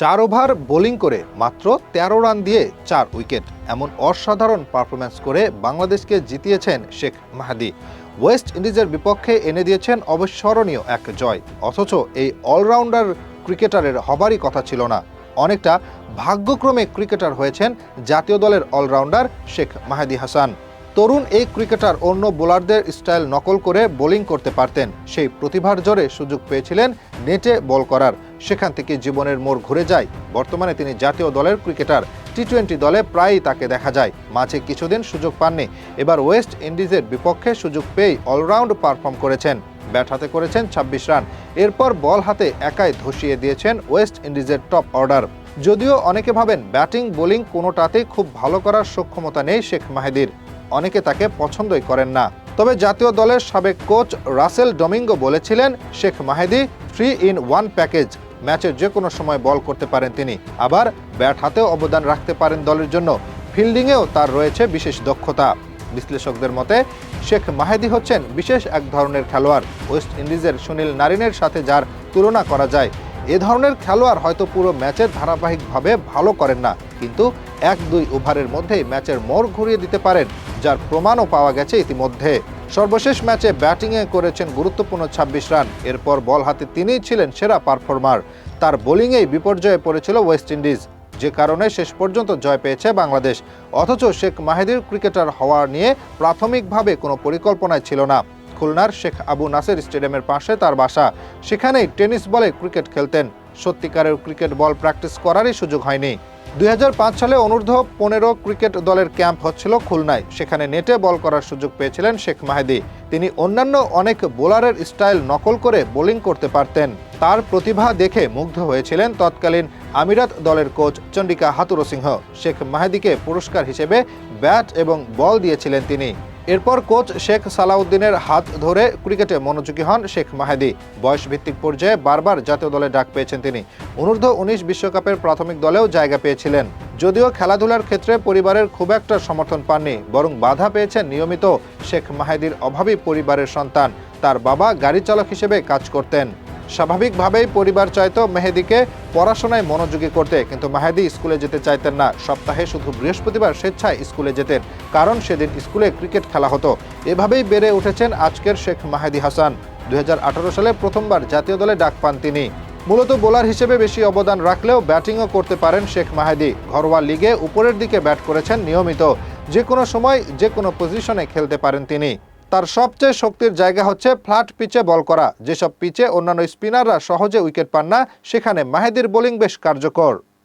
চার over bowling করে মাত্র তেরো রান দিয়ে চার উইকেট। এমন অসাধারণ পারফরম্যান্স করে বাংলাদেশকে জিতিয়েছেন শেখ মাহাদি। ওয়েস্ট ইন্ডিজের বিপক্ষে এনে দিয়েছেন অবিস্মরণীয় এক জয়। অথচ এই অলরাউন্ডার ক্রিকেটারের হবারই কথা ছিল না। অনেকটা ভাগ্যক্রমে ক্রিকেটার হয়েছেন জাতীয় দলের অলরাউন্ডার শেখ মাহাদি হাসান। তরুণ এই ক্রিকেটার অন্য বোলারদের স্টাইল নকল করে বোলিং করতে পারতেন। সেই প্রতিভার জোরে সুযোগ পেয়েছিলেন নেটে বল করার। সেখান থেকে জীবনের মোড় ঘুরে যায়। বর্তমানে তিনি জাতীয় দলের ক্রিকেটার। টি টোয়েন্টি দলে প্রায়ই তাকে দেখা যায়। মাঝে কিছুদিন সুযোগ পাননি। এবার ওয়েস্ট ইন্ডিজের বিপক্ষে সুযোগ পেয়েই অলরাউন্ড পারফর্ম করেছেন। ব্যাট হাতে করেছেন ২৬ রান। এরপর বল হাতে একাই ধসিয়ে দিয়েছেন ওয়েস্ট ইন্ডিজের টপ অর্ডার। যদিও অনেকে ভাবেন ব্যাটিং, বোলিং কোনোটাতেই খুব ভালো করার সক্ষমতা নেই শেখ মাহেদির। অনেকে তাকে পছন্দই করেন না। তবে জাতীয় দলের সাবেক কোচ রাসেল ডোমিঙ্গো বলেছিলেন, Sheikh Mahedi three in one package ম্যাচের যে কোনো সময় বল করতে পারেন তিনি। আবার ব্যাট হাতেও অবদান রাখতে পারেন দলের জন্য। ফিল্ডিংয়েও তার রয়েছে বিশেষ দক্ষতা। বিশ্লেষকদের মতে, শেখ মাহেদি হচ্ছেন বিশেষ এক ধরনের খেলোয়াড়। ওয়েস্ট ইন্ডিজের সুনীল নারিনের সাথে যার তুলনা করা যায়। এ ধরনের খেলোয়াড় হয়তো পুরো ম্যাচের ধারাবাহিকভাবে ভালো করেন না, কিন্তু এক দুই ওভারের মধ্যেই ম্যাচের মোড় ঘুরিয়ে দিতে পারেন, যার প্রমাণও পাওয়া গেছে ইতিমধ্যে। সর্বশেষ ম্যাচে ব্যাটিংয়ে করেছেন গুরুত্বপূর্ণ ২৬ রান। এরপর বল হাতে তিনিই ছিলেন সেরা পারফর্মার। তার বোলিংয়েই বিপর্যয়ে পড়েছিল ওয়েস্ট ইন্ডিজ। যে কারণে শেষ পর্যন্ত জয় পেয়েছে বাংলাদেশ। অথচ শেখ মাহিদির ক্রিকেটার হওয়া নিয়ে প্রাথমিকভাবে কোনো পরিকল্পনায় ছিল না। খুলনার শেখ আবু নাসের স্টেডিয়ামের পাশে তার বাসা। সেখানেই টেনিস বলে ক্রিকেট খেলতেন। সত্যিকারের ক্রিকেট বল প্র্যাকটিস করারই সুযোগ হয়নি। দুই হাজার পাঁচ সালে অনূর্ধ্ব পনেরো ক্রিকেট দলের ক্যাম্প হচ্ছিল খুলনায়। সেখানে নেটে বল করার সুযোগ পেয়েছিলেন শেখ মাহেদি। তিনি অন্যান্য অনেক বোলারের স্টাইল নকল করে বোলিং করতে পারতেন। তার প্রতিভা দেখে মুগ্ধ হয়েছিলেন তৎকালীন আমিরাত দলের কোচ চন্ডিকা হাতুরসিংহ। শেখ মাহেদিকে পুরস্কার হিসেবে ব্যাট এবং বল দিয়েছিলেন তিনি। এরপর কোচ শেখ সালাউদ্দিনের হাত ধরে ক্রিকেটে মনোযোগী হন শেখ মাহেদি। বয়স ভিত্তিক পর্যায়ে বারবার জাতীয় দলে ডাক পেয়েছেন তিনি। অনূর্ধ্ব উনিশ বিশ্বকাপের প্রাথমিক দলেও জায়গা পেয়েছিলেন। যদিও খেলাধুলার ক্ষেত্রে পরিবারের খুব একটা সমর্থন পাননি, বরং বাধা পেয়েছেন নিয়মিত শেখ মাহেদির অভাবী পরিবারের সন্তান। তার বাবা গাড়ি চালক হিসেবে কাজ করতেন। স্বাভাবিকভাবেই পরিবার চাইতো মেহেদিকে পড়াশোনায় মনোযোগী করতে, কিন্তু মেহেদি স্কুলে যেতে চাইতেন না। সপ্তাহে শুধু বৃহস্পতিবার স্বেচ্ছায় স্কুলে যেতেন, কারণ সেদিন স্কুলে ক্রিকেট খেলা হতো। এভাবেই বেড়ে উঠেছেন আজকের শেখ মাহেদি হাসান। দুই হাজার আঠারো সালে প্রথমবার জাতীয় দলে ডাক পান তিনি। মূলত বোলার হিসেবে বেশি অবদান রাখলেও ব্যাটিংও করতে পারেন শেখ মাহেদি। ঘরোয়া লিগে উপরের দিকে ব্যাট করেছেন নিয়মিত। যে কোনো সময় যে কোনো পজিশনে খেলতে পারেন তিনি। তার সবচেয়ে শক্তির জায়গা হচ্ছে ফ্ল্যাট পিচে বল করা। যেসব পিচে অন্যান্য স্পিনাররা সহজে উইকেট পান না, সেখানে মাহেদির বোলিং বেশ কার্যকর।